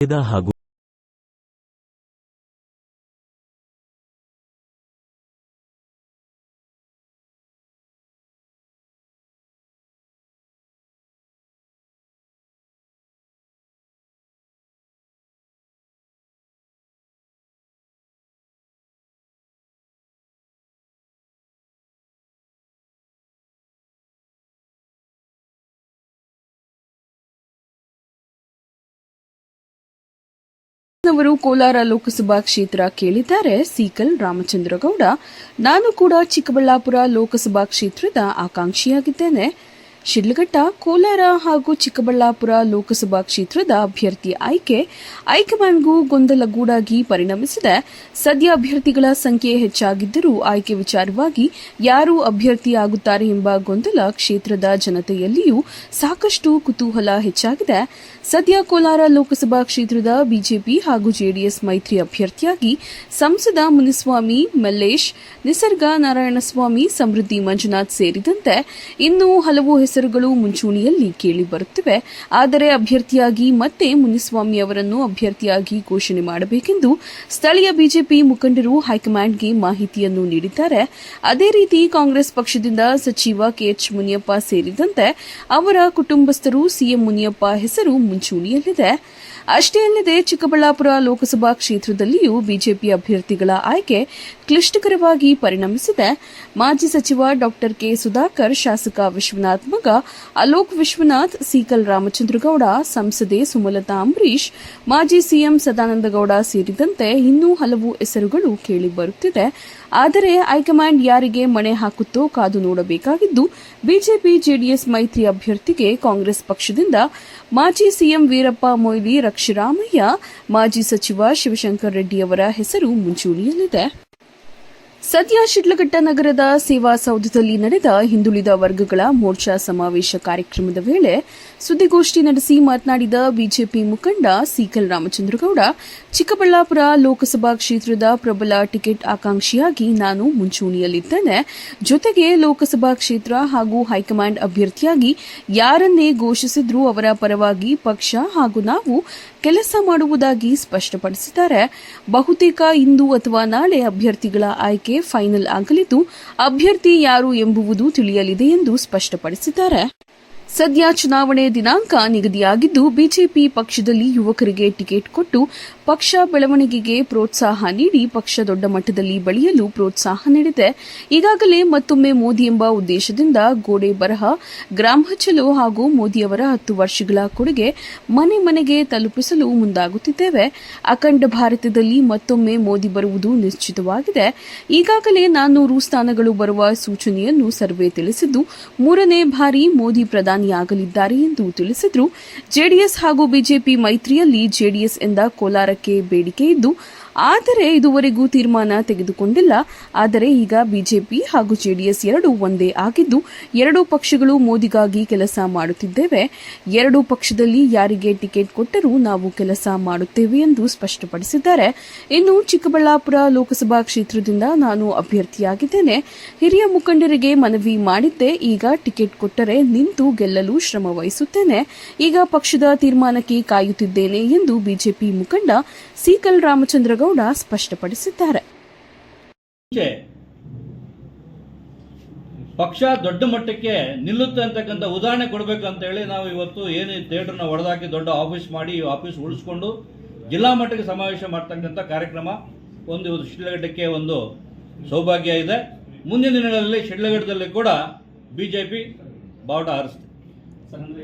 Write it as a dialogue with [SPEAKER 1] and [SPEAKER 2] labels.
[SPEAKER 1] ವೇದ ಹಾಗೂ
[SPEAKER 2] ಅವರು ಕೋಲಾರ ಲೋಕಸಭಾ ಕ್ಷೇತ್ರ ಕೇಳಿದ್ದಾರೆ. ಸೀಕಲ್ ರಾಮಚಂದ್ರಗೌಡ. ನಾನು ಕೂಡ ಚಿಕ್ಕಬಳ್ಳಾಪುರ ಲೋಕಸಭಾ ಕ್ಷೇತ್ರದ ಆಕಾಂಕ್ಷಿಯಾಗಿದ್ದೇನೆ. ಶಿಡ್ಲಘಟ್ಟ, ಕೋಲಾರ ಹಾಗೂ ಚಿಕ್ಕಬಳ್ಳಾಪುರ ಲೋಕಸಭಾ ಕ್ಷೇತ್ರದ ಅಭ್ಯರ್ಥಿ ಆಯ್ಕೆ ಹೈಕಮಾಂಡ್ಗೂ ಗೊಂದಲಗೂಡಾಗಿ ಪರಿಣಮಿಸಿದೆ. ಸದ್ಯ ಅಭ್ಯರ್ಥಿಗಳ ಸಂಖ್ಯೆ ಹೆಚ್ಚಾಗಿದ್ದರೂ ಆಯ್ಕೆ ವಿಚಾರವಾಗಿ ಯಾರು ಅಭ್ಯರ್ಥಿಯಾಗುತ್ತಾರೆ ಎಂಬ ಗೊಂದಲ ಕ್ಷೇತ್ರದ ಜನತೆಯಲ್ಲಿಯೂ ಸಾಕಷ್ಟು ಕುತೂಹಲ ಹೆಚ್ಚಾಗಿದೆ. ಸದ್ಯ ಕೋಲಾರ ಲೋಕಸಭಾ ಕ್ಷೇತ್ರದ ಬಿಜೆಪಿ ಹಾಗೂ ಜೆಡಿಎಸ್ ಮೈತ್ರಿ ಅಭ್ಯರ್ಥಿಯಾಗಿ ಸಂಸದ ಮುನಿಸ್ವಾಮಿ ಮಲ್ಲೇಶ್, ನಿಸರ್ಗ ನಾರಾಯಣಸ್ವಾಮಿ, ಸಮೃದ್ಧಿ ಮಂಜುನಾಥ್ ಸೇರಿದಂತೆ ಇನ್ನೂ ಹಲವು ಹೆಸರುಗಳು ಮುಂಚೂಣಿಯಲ್ಲಿ ಕೇಳಿಬರುತ್ತಿವೆ ಆದರೆ ಅಭ್ಯರ್ಥಿಯಾಗಿ ಮತ್ತೆ ಮುನಿಸ್ವಾಮಿ ಅವರನ್ನು ಅಭ್ಯರ್ಥಿಯಾಗಿ ಘೋಷಣೆ ಮಾಡಬೇಕೆಂದು ಸ್ಥಳೀಯ ಬಿಜೆಪಿ ಮುಖಂಡರು ಹೈಕಮಾಂಡ್ಗೆ ಮಾಹಿತಿಯನ್ನು ನೀಡಿದ್ದಾರೆ. ಅದೇ ರೀತಿ ಕಾಂಗ್ರೆಸ್ ಪಕ್ಷದಿಂದ ಸಚಿವ ಕೆಎಚ್ ಮುನಿಯಪ್ಪ ಸೇರಿದಂತೆ ಅವರ ಕುಟುಂಬಸ್ಥರು ಸಿಎಂ ಮುನಿಯಪ್ಪ ಹೆಸರು ಮುಂಚೂಣಿಯಲ್ಲಿದೆ. ಅಷ್ಟೇ ಅಲ್ಲದೆ ಚಿಕ್ಕಬಳ್ಳಾಪುರ ಲೋಕಸಭಾ ಕ್ಷೇತ್ರದಲ್ಲಿಯೂ ಬಿಜೆಪಿ ಅಭ್ಯರ್ಥಿಗಳ ಆಯ್ಕೆ ಕ್ಲಿಷ್ಟಕರವಾಗಿ ಪರಿಣಮಿಸಿದೆ. ಮಾಜಿ ಸಚಿವ ಡಾಕ್ಟರ್ ಕೆ ಸುಧಾಕರ್ ಶಾಸಕ ವಿಶ್ವನಾಥ್ ಮಗ ಅಲೋಕ್ ವಿಶ್ವನಾಥ್, ಸೀಕಲ್ ರಾಮಚಂದ್ರಗೌಡ, ಸಂಸದೆ ಸುಮಲತಾ ಅಂಬರೀಶ್ ಮಾಜಿ ಸಿಎಂ ಸದಾನಂದಗೌಡ ಸೇರಿದಂತೆ ಇನ್ನೂ ಹಲವು ಹೆಸರುಗಳು ಕೇಳಿ ಬರುತ್ತಿದೆ. ಆದರೆ ಹೈಕಮಾಂಡ್ ಯಾರಿಗೆ ಮಣೆ ಹಾಕುತ್ತೋ ಕಾದು ನೋಡಬೇಕಾಗಿದ್ದು, ಬಿಜೆಪಿ ಜೆಡಿಎಸ್ ಮೈತ್ರಿ ಅಭ್ಯರ್ಥಿಗೆ ಕಾಂಗ್ರೆಸ್ ಪಕ್ಷದಿಂದ ಮಾಜಿ ಸಿಎಂ ವೀರಪ್ಪ ಮೊಯ್ಲಿ, ರಕ್ಷಿರಾಮಯ್ಯ, ಮಾಜಿ ಸಚಿವ ಶಿವಶಂಕರ್ ರೆಡ್ಡಿಯವರ ಹೆಸರು ಮುಂಚೂಣಿಯಲ್ಲಿದೆ. ಸದ್ಯ ಶಿಡ್ಲಘಟ್ಟ ನಗರದ ಸೇವಾ ಸೌಧದಲ್ಲಿ ನಡೆದ ಹಿಂದುಳಿದ ವರ್ಗಗಳ ಮೋರ್ಚಾ ಸಮಾವೇಶ ಕಾರ್ಯಕ್ರಮದ ವೇಳೆ ಸುದ್ದಿಗೋಷ್ಠಿ ನಡೆಸಿ ಮಾತನಾಡಿದ ಬಿಜೆಪಿ ಮುಖಂಡ ಸೀಕಲ್ ರಾಮಚಂದ್ರಗೌಡ, ಚಿಕ್ಕಬಳ್ಳಾಪುರ ಲೋಕಸಭಾ ಕ್ಷೇತ್ರದ ಪ್ರಬಲ ಟಿಕೆಟ್ ಆಕಾಂಕ್ಷಿಯಾಗಿ ನಾನು ಮುಂಚೂಣಿಯಲ್ಲಿದ್ದೇನೆ. ಜೊತೆಗೆ ಲೋಕಸಭಾ ಕ್ಷೇತ್ರ ಹಾಗೂ ಹೈಕಮಾಂಡ್ ಅಭ್ಯರ್ಥಿಯಾಗಿ ಯಾರನ್ನೇ ಘೋಷಿಸಿದ್ರೂ ಅವರ ಪರವಾಗಿ ಪಕ್ಷ ಹಾಗೂ ನಾವು ಕೆಲಸ ಮಾಡುವುದಾಗಿ ಸ್ಪಷ್ಟಪಡಿಸಿದ್ದಾರೆ. ಬಹುತೇಕ ಇಂದು ಅಥವಾ ನಾಳೆ ಅಭ್ಯರ್ಥಿಗಳ ಆಯ್ಕೆ ಫೈನಲ್ ಆಗಲಿದ್ದು, ಅಭ್ಯರ್ಥಿ ಯಾರು ಎಂಬುವುದು ತಿಳಿಯಲಿದೆ ಎಂದು ಸ್ಪಷ್ಟಪಡಿಸಿದ್ದಾರೆ. ಸದ್ಯ ಚುನಾವಣೆ ದಿನಾಂಕ ನಿಗದಿಯಾಗಿದ್ದು, ಬಿಜೆಪಿ ಪಕ್ಷದಲ್ಲಿ ಯುವಕರಿಗೆ ಟಿಕೆಟ್ ಕೊಟ್ಟು ಪಕ್ಷ ಬೆಳವಣಿಗೆಗೆ ಪ್ರೋತ್ಸಾಹ ನೀಡಿ ಪಕ್ಷ ದೊಡ್ಡ ಮಟ್ಟದಲ್ಲಿ ಬೆಳೆಯಲು ಪ್ರೋತ್ಸಾಹ ನೀಡಿದೆ. ಈಗಾಗಲೇ ಮತ್ತೊಮ್ಮೆ ಮೋದಿ ಎಂಬ ಉದ್ದೇಶದಿಂದ ಗೋಡೆ ಬರಹ ಗ್ರಾಮ ಚಲೋ ಹಾಗೂ ಮೋದಿಯವರ ಹತ್ತು ವರ್ಷಗಳ ಕೊಡುಗೆ ಮನೆ ಮನೆಗೆ ತಲುಪಿಸಲು ಮುಂದಾಗುತ್ತಿದ್ದೇವೆ. ಅಖಂಡ ಭಾರತದಲ್ಲಿ ಮತ್ತೊಮ್ಮೆ ಮೋದಿ ಬರುವುದು ನಿಶ್ಚಿತವಾಗಿದೆ. ಈಗಾಗಲೇ ನಾನ್ನೂರು ಸ್ಥಾನಗಳು ಬರುವ ಸೂಚನೆಯನ್ನು ಸರ್ವೆ ತಿಳಿಸಿದ್ದು, ಮೂರನೇ ಬಾರಿ ಮೋದಿ ಪ್ರಧಾನಿಯಾಗಲಿದ್ದಾರೆ ಎಂದು ತಿಳಿಸಿದ್ರು. ಜೆಡಿಎಸ್ ಹಾಗೂ ಬಿಜೆಪಿ ಮೈತ್ರಿಯಲ್ಲಿ ಜೆಡಿಎಸ್ ಎಂದ ಕೋಲಾರಕ್ಕೆ ಬೇಡಿಕೆ ಇದ್ದು ಆದರೆ ಇದುವರೆಗೂ ತೀರ್ಮಾನ ತೆಗೆದುಕೊಂಡಿಲ್ಲ. ಆದರೆ ಈಗ ಬಿಜೆಪಿ ಹಾಗೂ ಜೆಡಿಎಸ್ ಎರಡೂ ಒಂದೇ ಆಗಿದ್ದು, ಎರಡೂ ಪಕ್ಷಗಳು ಮೋದಿಗಾಗಿ ಕೆಲಸ ಮಾಡುತ್ತಿದ್ದೇವೆ. ಎರಡೂ ಪಕ್ಷದಲ್ಲಿ ಯಾರಿಗೆ ಟಿಕೆಟ್ ಕೊಟ್ಟರೂ ನಾವು ಕೆಲಸ ಮಾಡುತ್ತೇವೆ ಎಂದು ಸ್ಪಷ್ಟಪಡಿಸಿದ್ದಾರೆ. ಇನ್ನು ಚಿಕ್ಕಬಳ್ಳಾಪುರ ಲೋಕಸಭಾ ಕ್ಷೇತ್ರದಿಂದ ನಾನು ಅಭ್ಯರ್ಥಿಯಾಗಿದ್ದೇನೆ. ಹಿರಿಯ ಮುಖಂಡರಿಗೆ ಮನವಿ ಮಾಡಿದ್ದೆ. ಈಗ ಟಿಕೆಟ್ ಕೊಟ್ಟರೆ ನಿಂತು ಗೆಲ್ಲಲು ಶ್ರಮ ವಹಿಸುತ್ತೇನೆ. ಈಗ ಪಕ್ಷದ ತೀರ್ಮಾನಕ್ಕೆ ಕಾಯುತ್ತಿದ್ದೇನೆ ಎಂದು ಬಿಜೆಪಿ ಮುಖಂಡ ಸೀಕಲ್ ರಾಮಚಂದ್ರಗೌಡ ಸ್ಪಷ್ಟಪಡಿಸಿದ್ದಾರೆ.
[SPEAKER 3] ಮುಂಚೆ ಪಕ್ಷ ದೊಡ್ಡ ಮಟ್ಟಕ್ಕೆ ನಿಲ್ಲುತ್ತೆ ಅಂತಕ್ಕಂಥ ಉದಾಹರಣೆ ಕೊಡಬೇಕು ಅಂತ ಹೇಳಿ ನಾವು ಇವತ್ತು ಏನು ಥಿಯೇಟರ್ನ ಹೊಡೆದಾಕಿ ದೊಡ್ಡ ಆಫೀಸ್ ಮಾಡಿ ಆಫೀಸ್ ಉಳಿಸ್ಕೊಂಡು ಜಿಲ್ಲಾ ಮಟ್ಟಕ್ಕೆ ಸಮಾವೇಶ ಮಾಡ್ತಕ್ಕಂಥ ಕಾರ್ಯಕ್ರಮ ಒಂದು ಇವತ್ತು ಶಿಡ್ಲಘಟ್ಟಕ್ಕೆ ಒಂದು ಸೌಭಾಗ್ಯ ಇದೆ. ಮುಂದಿನ ದಿನಗಳಲ್ಲಿ ಶಿಡ್ಲಘಟ್ಟದಲ್ಲಿ ಕೂಡ ಬಿಜೆಪಿ ಬಾವುಟ ಹಾರಿಸುತ್ತೆ